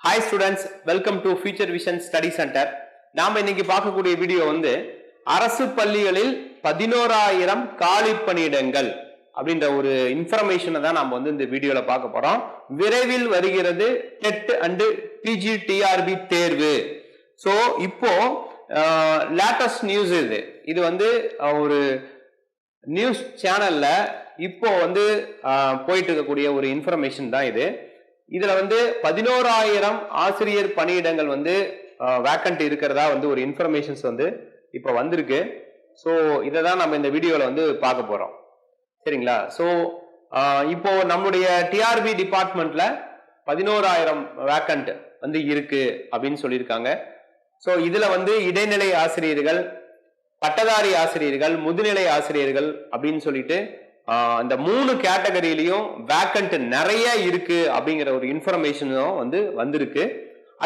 Hi students welcome to future vision study centre நாம் இன்னைக்கு பார்க்கக்கூடிய வீடியோ வந்து அரசு பள்ளிகளில் பதினோராயிரம் காலி பணியிடங்கள் அப்படின்ற ஒரு இன்ஃபர்மேஷனை தான் நம்ம வந்து இந்த வீடியோவில் பார்க்க போகிறோம் விரைவில் வருகிறது டெட் அண்டு பிஜி டிஆர்பி தேர்வு. ஸோ இப்போ லேட்டஸ்ட் நியூஸ் இது. இது வந்து ஒரு நியூஸ் சேனலில் இப்போ வந்து போயிட்டு இருக்கக்கூடிய ஒரு இன்ஃபர்மேஷன் தான் இது. இதுல வந்து பதினோராயிரம் ஆசிரியர் பணியிடங்கள் வந்து வேக்கண்ட் இருக்கிறதா வந்து ஒரு இன்ஃபர்மேஷன்ஸ் வந்து இப்போ வந்திருக்கு. ஸோ இதை தான் நம்ம இந்த வீடியோவில் வந்து பார்க்க போறோம். சரிங்களா? ஸோ இப்போ நம்முடைய டிஆர்பி டிபார்ட்மெண்ட்ல பதினோராயிரம் வேக்கண்ட் வந்து இருக்கு அப்படின்னு சொல்லியிருக்காங்க. ஸோ இதுல வந்து இடைநிலை ஆசிரியர்கள் பட்டதாரி ஆசிரியர்கள் முதுநிலை ஆசிரியர்கள் அப்படின்னு சொல்லிட்டு இந்த மூணு கேட்டகரியிலையும் வேக்கண்ட் நிறைய இருக்கு அப்படிங்கிற ஒரு இன்ஃபர்மேஷனும் வந்து வந்திருக்கு.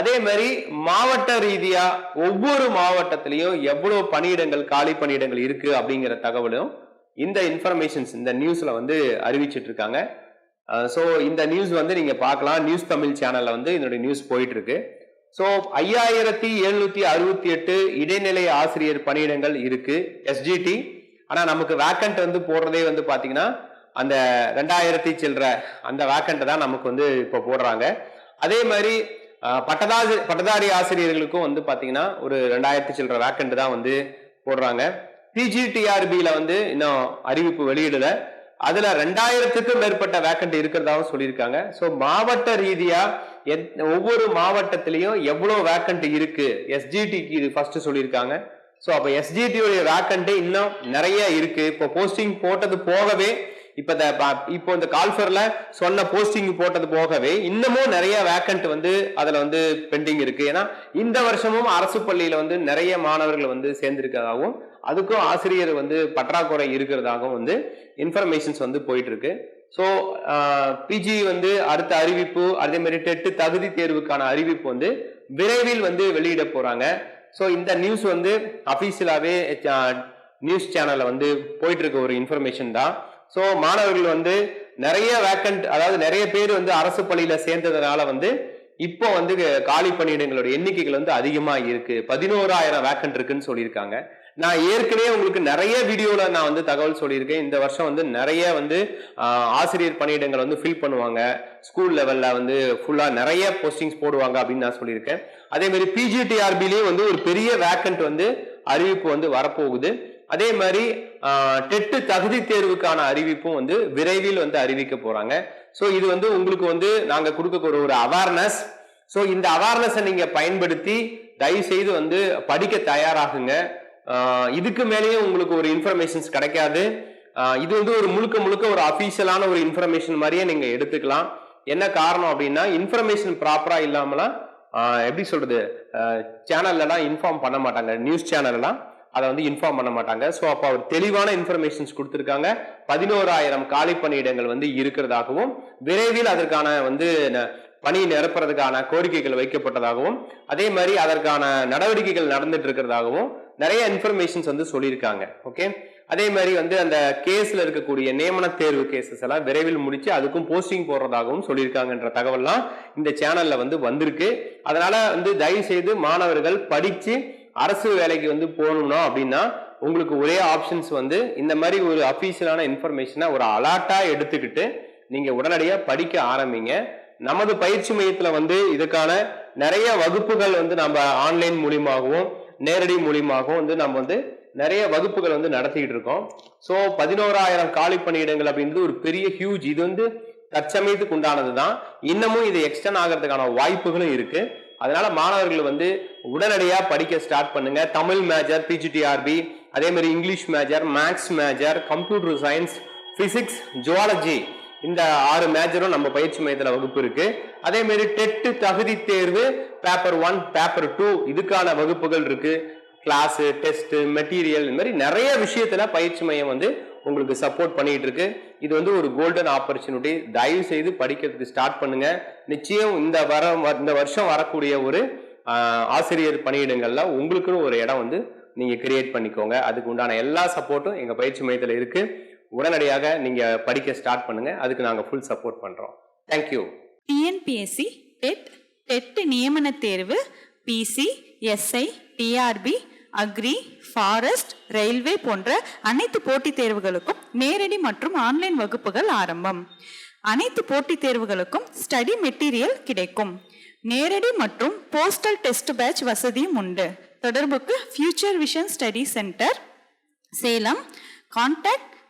அதே மாதிரி மாவட்ட ரீதியா ஒவ்வொரு மாவட்டத்திலையும் எவ்வளவு பணியிடங்கள் காலி பணியிடங்கள் இருக்கு அப்படிங்கிற தகவலும் இந்த இன்ஃபர்மேஷன்ஸ் இந்த நியூஸ்ல வந்து அறிவிச்சிட்டு இருக்காங்க ஸோ இந்த நியூஸ் வந்து நீங்க பார்க்கலாம். நியூஸ் தமிழ் சேனல்ல வந்து இதனுடைய நியூஸ் போயிட்டு இருக்கு ஸோ ஐயாயிரத்தி எழுநூத்தி அறுபத்தி எட்டு இடைநிலை ஆசிரியர் பணியிடங்கள் இருக்கு. எஸ்ஜிடி ஆனால் நமக்கு வேக்கண்ட் வந்து போடுறதே வந்து பார்த்தீங்கன்னா அந்த ரெண்டாயிரத்தி சில்லற அந்த வேக்கண்ட்டை தான் நமக்கு வந்து இப்போ போடுறாங்க. அதே மாதிரி பட்டதாரி பட்டதாரி ஆசிரியர்களுக்கும் வந்து பார்த்தீங்கன்னா ஒரு ரெண்டாயிரத்தி சில்லற வேக்கண்ட் தான் வந்து போடுறாங்க. பிஜிடிஆர்பியில் வந்து இன்னும் அறிவிப்பு வெளியிடலை. அதில் ரெண்டாயிரத்துக்கும் மேற்பட்ட வேக்கண்ட் இருக்கிறதாவும் சொல்லியிருக்காங்க. ஸோ மாவட்ட ரீதியாக எத்- ஒவ்வொரு மாவட்டத்திலையும் எவ்வளோ வேக்கண்ட் இருக்குது எஸ்ஜிடிக்கு இது ஃபஸ்ட்டு சொல்லியிருக்காங்க. ஸோ அப்போ எஸ்ஜிடியோடைய வேக்கண்ட் இன்னும் நிறைய இருக்கு. இப்போ போஸ்டிங் போட்டது போகவே இப்போ இந்த ப- இப்போ இந்த கால்ஃபரில் சொன்ன போஸ்டிங் போட்டது போகவே இன்னமும் நிறைய வேக்கண்ட் வந்து அதில் வந்து பெண்டிங் இருக்குது ஏன்னா இந்த வருஷமும் அரசு பள்ளியில் வந்து நிறைய மாணவர்கள் வந்து சேர்ந்திருக்கிறதாகவும் அதுக்கும் ஆசிரியர் வந்து பற்றாக்குறை இருக்கிறதாகவும் வந்து இன்ஃபர்மேஷன்ஸ் வந்து போயிட்டுருக்கு. ஸோ பிஜி வந்து அடுத்த அறிவிப்பு அதே மாதிரி டெட்டு தகுதி தேர்வுக்கான அறிவிப்பு வந்து விரைவில் வந்து வெளியிட போகிறாங்க ஸோ இந்த நியூஸ் வந்து அஃபீஷியலாகவே நியூஸ் சேனலில் வந்து போயிட்டு இருக்க ஒரு இன்ஃபர்மேஷன் தான். ஸோ மாணவர்கள் வந்து நிறைய வேக்கண்ட் அதாவது நிறைய பேர் வந்து அரசு பள்ளியில் சேர்ந்ததுனால வந்து இப்போ வந்து காலி பணியிடங்களோட எண்ணிக்கைகள் வந்து அதிகமாக இருக்கு. பதினோராயிரம் வேக்கண்ட் இருக்குன்னு சொல்லியிருக்காங்க. நான் ஏற்கனவே உங்களுக்கு நிறைய வீடியோவில் நான் வந்து தகவல் சொல்லியிருக்கேன். இந்த வருஷம் வந்து நிறைய வந்து ஆசிரியர் பணியிடங்கள் வந்து ஃபில் பண்ணுவாங்க. ஸ்கூல் லெவலில் வந்து ஃபுல்லாக நிறைய போஸ்டிங்ஸ் போடுவாங்க அப்படின்னு நான் சொல்லியிருக்கேன். அதே மாதிரி பிஜிடிஆர்பிலையும் வந்து ஒரு பெரிய வேக்கண்ட் வந்து அறிவிப்பு வந்து வரப்போகுது. அதே மாதிரி டெட்டு தகுதி தேர்வுக்கான அறிவிப்பும் வந்து விரைவில் வந்து அறிவிக்க போகிறாங்க ஸோ இது வந்து உங்களுக்கு வந்து நாங்கள் கொடுக்கக்கூடிய ஒரு அவேர்னஸ் ஸோ இந்த அவேர்னஸை நீங்கள் பயன்படுத்தி தயவு செய்து வந்து படிக்க தயாராகுங்க. இதுக்கு மேலேயே உங்களுக்கு ஒரு இன்ஃபர்மேஷன்ஸ் கிடைக்காது. இது வந்து ஒரு முழுக்க முழுக்க ஒரு அஃபீஷியலான ஒரு இன்ஃபர்மேஷன் மாதிரியே நீங்க எடுத்துக்கலாம். என்ன காரணம் அப்படின்னா இன்ஃபர்மேஷன் ப்ராப்பரா இல்லாமலாம் எப்படி சொல்றது சேனல்லலாம் இன்ஃபார்ம் பண்ண மாட்டாங்க. நியூஸ் சேனல்லாம் அதை வந்து இன்ஃபார்ம் பண்ண மாட்டாங்க. ஸோ அப்போ அவர் தெளிவான இன்ஃபர்மேஷன்ஸ் கொடுத்துருக்காங்க. பதினோராயிரம் காலி பணியிடங்கள் வந்து இருக்கிறதாகவும் விரைவில் அதற்கான வந்து ந- பணி நிரப்புறதுக்கான கோரிக்கைகள் வைக்கப்பட்டதாகவும் அதே மாதிரி அதற்கான நடவடிக்கைகள் நடந்துட்டு இருக்கிறதாகவும் நிறைய இன்ஃபர்மேஷன்ஸ் வந்து சொல்லியிருக்காங்க ஓகே அதே மாதிரி வந்து அந்த கேஸ்ல இருக்கக்கூடிய நியமன தேர்வு கேசஸ் எல்லாம் விரைவில் முடிச்சு அதுக்கும் போஸ்டிங் போடுறதாகவும் சொல்லியிருக்காங்கன்ற தகவல்லாம் இந்த சேனல்ல வந்து வந்திருக்கு. அதனால வந்து தயவு செய்து மாணவர்கள் படிச்சு அரசு வேலைக்கு வந்து போகணும்னா அப்படின்னா உங்களுக்கு ஒரே ஆப்ஷன்ஸ் வந்து இந்த மாதிரி ஒரு அஃபீஷியலான இன்ஃபர்மேஷனை ஒரு அலர்ட்டாக எடுத்துக்கிட்டு நீங்கள் உடனடியாக படிக்க ஆரம்பிங்க. நமது பயிற்சி மையத்துல வந்து இதுக்கான நிறைய வகுப்புகள் வந்து நம்ம ஆன்லைன் மூலியமாகவும் நேரடி மூலியமாகவும் வந்து நம்ம வந்து நிறைய வகுப்புகள் வந்து நடத்திக்கிட்டு இருக்கோம். ஸோ பதினோராயிரம் காலி பணியிடங்கள் அப்படின்றது ஒரு பெரிய ஹியூஜ் இது வந்து தற்சமயத்துக்கு உண்டானது தான் இன்னமும் இது எக்ஸ்டன் ஆகிறதுக்கான வாய்ப்புகளும் இருக்கு. அதனால மாணவர்கள் வந்து உடனடியாக படிக்க ஸ்டார்ட் பண்ணுங்க. தமிழ் மேஜர் பிஜிடிஆர்பி அதே மாதிரி English major maths major computer science physics zoology இந்த ஆறு மேஜரும் நம்ம பயிற்சி மையத்தில் வகுப்பு இருக்கு. அதே மாதிரி டெட்டு தகுதி தேர்வு பேப்பர் ஒன் பேப்பர் டூ இதுக்கான வகுப்புகள் இருக்கு. கிளாஸ் டெஸ்ட் மெட்டீரியல் இந்த மாதிரி நிறைய விஷயத்துல பயிற்சி மையம் வந்து உங்களுக்கு சப்போர்ட் பண்ணிட்டு இருக்கு. இது வந்து ஒரு கோல்டன் ஆப்பர்ச்சுனிட்டி தயவு செய்து படிக்கிறதுக்கு ஸ்டார்ட் பண்ணுங்க. நிச்சயம் இந்த வர இந்த வருஷம் வரக்கூடிய ஒரு ஆசிரியர் பணியிடங்கள்ல உங்களுக்குன்னு ஒரு இடம் வந்து நீங்க கிரியேட் பண்ணிக்கோங்க. அதுக்கு உண்டான எல்லா சப்போர்ட்டும் எங்க பயிற்சி மையத்துல இருக்கு. உடனடியாக நீங்க படிக்க ஸ்டார்ட் பண்ணுங்க. அதுக்கு நாங்க ஃபுல் சப்போர்ட் பண்றோம். Thank you TNPSC TET TET நியமன தேர்வு PC SI TRB agri forest railway போன்ற அனைத்து போட்டித் தேர்வுகளுக்கும் நேரடி மற்றும் ஆன்லைன் வகுப்புகள் ஆரம்பம். அனைத்து போட்டித் தேர்வுகளுக்கும் ஸ்டடி மெட்டீரியல் கிடைக்கும். நேரடி மற்றும் போஸ்டல் டெஸ்ட் பேட்ச் வசதியும் உண்டு. தொடர்புக்கு future vision study centre Salem. Contact